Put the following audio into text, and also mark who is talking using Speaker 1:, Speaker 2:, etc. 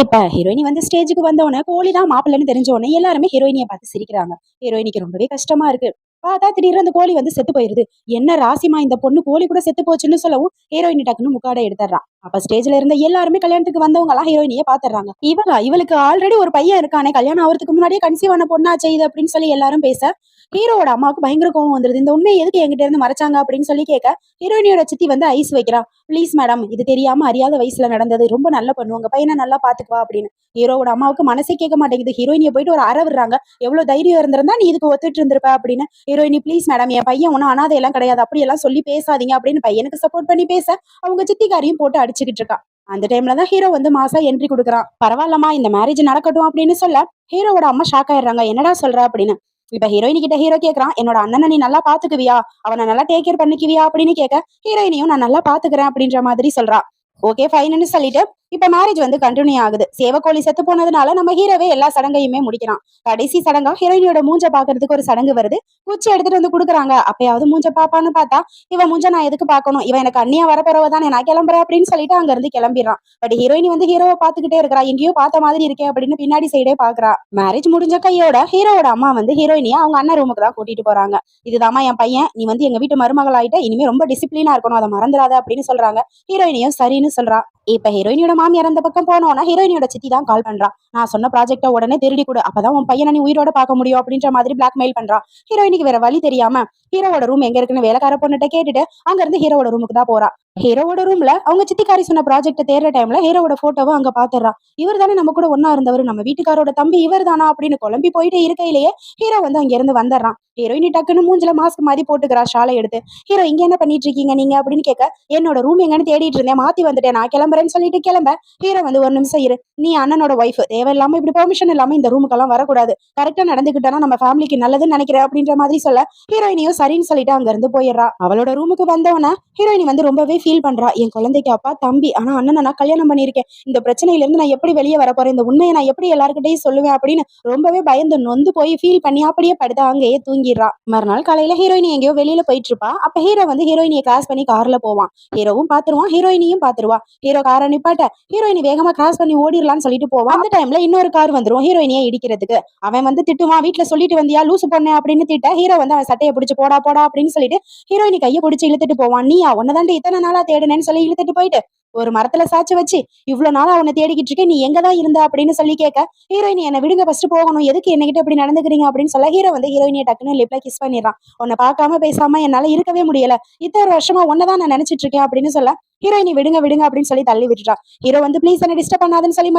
Speaker 1: இப்ப ஹீரோயினி வந்து ஸ்டேஜுக்கு வந்தவொடனே கோழி தான் மாப்பிள்ளைன்னு தெரிஞ்சோடனே எல்லாருமே ஹீரோயினியை பார்த்து சிரிக்கிறாங்க. ஹீரோயினிக்கு ரொம்பவே கஷ்டமா இருக்கு. பார்த்தா திடீர்னு அந்த கோழி வந்து செத்து போயிருது. என்ன ராசிமா இந்த பொண்ணு கோழி கூட செத்து போச்சுன்னு சொல்லவும் ஹீரோயினி டக்குன்னு முக்காடை எடுத்துறான் அப்ப ஸ்டேஜ்ல இருந்த எல்லாருமே கல்யாணத்துக்கு வந்தவங்க எல்லாம் ஹீரோயினியை பாத்துறாங்க இவளா? இவளுக்கு ஆல்ரெடி ஒரு பையன் இருக்கானே. கல்யாணம் ஆகிறதுக்கு முன்னாடியே கன்சீவ் ஆன பொண்ணா செய்யுது அப்படின்னு சொல்லி எல்லாரும் பேச ஹீரோட அம்மாவுக்கு பயங்கர கோவம் வந்துருது. இந்த உண்மையை எதுக்கு என்கிட்ட இருந்து மறைச்சாங்க அப்படின்னு சொல்லி கேட்க ஹீரோயினியோட சித்தி வந்து ஐஸ் வைக்கிறா ப்ளீஸ் மேடம் இது தெரியாம அறியாத வயசுல நடந்தது. ரொம்ப நல்லா பண்ணுவாங்க. பையனை நல்லா பாத்துக்குவா அப்படின்னு. ஹீரோவோட அம்மாவுக்கு மனசே கேட்க மாட்டேங்குது. ஹீரோயினியை போயிட்டு ஒரு அற விடுறாங்க. எவ்வளவு தைரியம் இருந்திருந்தா நீ இதுக்கு ஒத்துட்டு இருந்திருப்ப அப்படின்னு. ஹீரோயினி ப்ளீஸ் மேடம் என் பையன் ஒன்னும் அனாதை எல்லாம் கிடையாது. அப்படி எல்லாம் சொல்லி பேசாதீங்க அப்படின்னு பையனுக்கு சப்போர்ட் பண்ணி பேச அவங்க சித்திக்காரையும் போட்டு அடிச்சுக்கிட்டு இருக்கா. அந்த டைம்ல தான் ஹீரோ வந்து மாசா என்ட்ரி கொடுக்குறான். பரவாயில்லம்மா இந்த மேரேஜ் நடக்கட்டும் அப்படின்னு சொல்ல ஹீரோவோட அம்மா ஷாக் ஆயிடுறாங்க. என்னடா சொல்ற? அப்படின்னு. இப்ப ஹீரோயினி கிட்ட ஹீரோ கேக்குறான் என்னோட அண்ணனை நீ நல்லா பாத்துக்குவியா? அவனை நல்லா டேக் கேர் பண்ணிக்குவியா? அப்படின்னு கேட்க ஹீரோயினையும் நான் நல்லா பாத்துக்கிறேன் அப்படின்ற மாதிரி சொல்றா. ஓகே ஃபைன்னு சொல்லிட்டு இப்ப மேரேஜ் வந்து கண்டினியூ ஆகுது. சேவக்கோழி செத்து போனதுனால நம்ம ஹீரோவே எல்லா சடங்கையுமே முடிக்கிறான். கடைசி சடங்கா ஹீரோயினியோட மூஞ்ச பாக்குறதுக்கு ஒரு சடங்கு வருது. குச்சி எடுத்துட்டு வந்து குடுக்குறாங்க. அப்பயாவது மூஞ்ச பாப்பான்னு பார்த்தா இவன் மூஞ்ச நான் எதுக்கு பாக்கணும் இவன் எனக்கு அண்ணியா வரப்போறவ தானே நான் கிளம்புறேன் அப்படின்னு சொல்லிட்டு அங்க இருந்து கிளம்பிடுறான். பட் ஹீரோயினி வந்து ஹீரோவை பாத்துக்கிட்டே இருக்கிறா. எங்கேயோ பார்த்த மாதிரி இருக்கே அப்படின்னு பின்னாடி சைடே பாக்குறா மேரேஜ் முடிஞ்ச கையோட ஹீரோவோட அம்மா வந்து ஹீரோயினியா அவங்க அண்ணன் ரூமுக்கு தான் கூட்டிட்டு போறாங்க. இதுதாம்மா என் பையன். நீ வந்து எங்க வீட்டு மருமகள் ஆயிட்ட இனிமே ரொம்ப டிசிப்ளினா இருக்கணும். அதை மறந்துடாத அப்படின்னு சொல்றாங்க. ஹீரோயினியும் சரின்னு சொல்றா. இப்ப ஹீரோயினியோட மாமியார் அந்த பக்கம் போனோம்னா ஹீரோயினியோட சித்தி தான் கால் பண்றான் நான் சொன்ன ப்ராஜெக்டை உடனே திருடி கொடு. அப்பதான் உன் பையனை நீ உயிரோட பார்க்க முடியும் அப்படின்ற மாதிரி பிளாக்மெயில் பண்றான் ஹீரோயினிக்கு வேற வழி தெரியாம ஹீரோவோட ரூம் எங்க இருக்குன்னு வேலைக்கார பொண்ணுகிட்ட கேட்டுட்டு அங்க இருந்து ஹீரோவோட ரூமுக்கு தான் போறா. ஹீரோவோட ரூம்ல அவங்க சித்திக்காரி சொன்ன ப்ராஜெக்ட் தேடுற டைம்ல ஹீரோவோட போட்டோவை அங்க பாத்துறான் இவர் தானே நம்ம கூட ஒன்னா இருந்தவர் நம்ம வீட்டுக்காரோட தம்பி இவர் தானா அப்படின்னு குழம்பி போயிட்டு இருக்கையிலேயே ஹீரோ வந்து அங்க இருந்து வந்துடுறான். ஹீரோயினி டக்குன்னு மூஞ்சில மாஸ்க் மாதிரி போட்டுக்கிறா ஷாலை எடுத்து. ஹீரோ இங்க என்ன பண்ணிட்டு இருக்கீங்க நீங்க? அப்படின்னு கேட்க என்னோட ரூம் எங்கன்னு தேடிட்டு இருந்தேன் மாத்தி வந்துட்டேன் நான் கிளம்புறேன்னு சொல்லிட்டு கிளம்ப. ஹீரோ வந்து ஒரு நிமிஷம் இரு நீ அண்ணனோட ஒய்ஃப் தேவையில்லாம இப்படி பெர்மிஷன் இல்லாம இந்த ரூமுக்கெல்லாம் வரக்கூடாது. கரெக்டா நடந்துக்கிட்டா நம்ம ஃபேமிலிக்கு நல்லதுன்னு நினைக்கிறேன் அப்படின்ற மாதிரி சொல்ல ஹீரோயினியும் சரின்னு சொல்லிட்டு அங்க இருந்து போயிடுறா. அவளோட ரூமுக்கு வந்தவன ஹீரோயினி வந்து ரொம்பவே ஃபீல் பண்றா. என் குழந்தைக்கு அப்பா தம்பி ஆனா அண்ணன் நான் கல்யாணம் பண்ணியிருக்கேன். இந்த பிரச்சனையில இருந்து நான் எப்படி வெளியே வர போறேன்? இந்த உண்மையை நான் எப்படி எல்லாருக்கிட்டையும் சொல்லுவேன் அப்படின்னு ரொம்பவே பயந்து நொந்து போய் ஃபீல் பண்ணி அப்படியே படுத்து அங்கேயே தூங்கிடுறா. மறுநாள் காலையில ஹீரோயினி எங்கேயோ வெளியில போயிட்டு இருப்பா அப்ப ஹீரோ வந்து ஹீரோயினியை கிராஸ் பண்ணி கார்ல போவான். ஹீரோவும் பாத்துருவான் ஹீரோயினியும் பாத்துருவா ஹீரோ காரை நிப்பாட்ட ஹீரோயினி வேகமா கிராஸ் பண்ணி ஓடிடலாம்னு சொல்லிட்டு போவான். அந்த டைம்ல இன்னொரு கார் வந்துரும் ஹீரோயினியை இடிக்கிறதுக்கு. அவன் வந்து திட்டுவான் வீட்டுல சொல்லிட்டு வந்தியா? லூசு பண்ண அப்படின்னு திட்ட ஹீரோ வந்து அவன் சட்டையை பிடிச்சு போடா போடா அப்படின்னு சொல்லிட்டு ஹீரோயினி கையை பிடிச்சி இழுத்துட்டு போவான். நீயா உன்னதாண்டி இத்தனை நாளா தேடுனேன்னு சொல்லி இழுத்துட்டு போயிட்டு ஒரு மரத்துல சாச்சு வச்சு இவ்வளவு நாளா அவனை தேடிக்கிட்டு இருக்கேன் நீ எங்கதான் இருந்த அப்படின்னு சொல்லி கேட்க ஹீரோயினி என்ன விடுங்க ஃபர்ஸ்ட் போகணும். எதுக்கு என்கிட்ட இப்படி நடந்துக்கிறீங்க? அப்படின்னு சொல்ல ஹீரோ வந்து ஹீரோயினியை டக்குன்னு லிப்ல கிஸ் பண்ணிடுறான். உன்னை பார்க்காம பேசாம என்னால இருக்கவே முடியல. இத்தனை வருஷமா உன்னதான் நான் நினைச்சிட்டு இருக்கேன் அப்படின்னு சொல்ல ஹீரோயினி விடுங்க விடுங்க அப்படின்னு சொல்லி தள்ளி விட்டுட்டான் ஹீரோ வந்து ப்ளீஸ் என்ன டிஸ்டர்ப் பண்ணாதுன்னு சொல்லி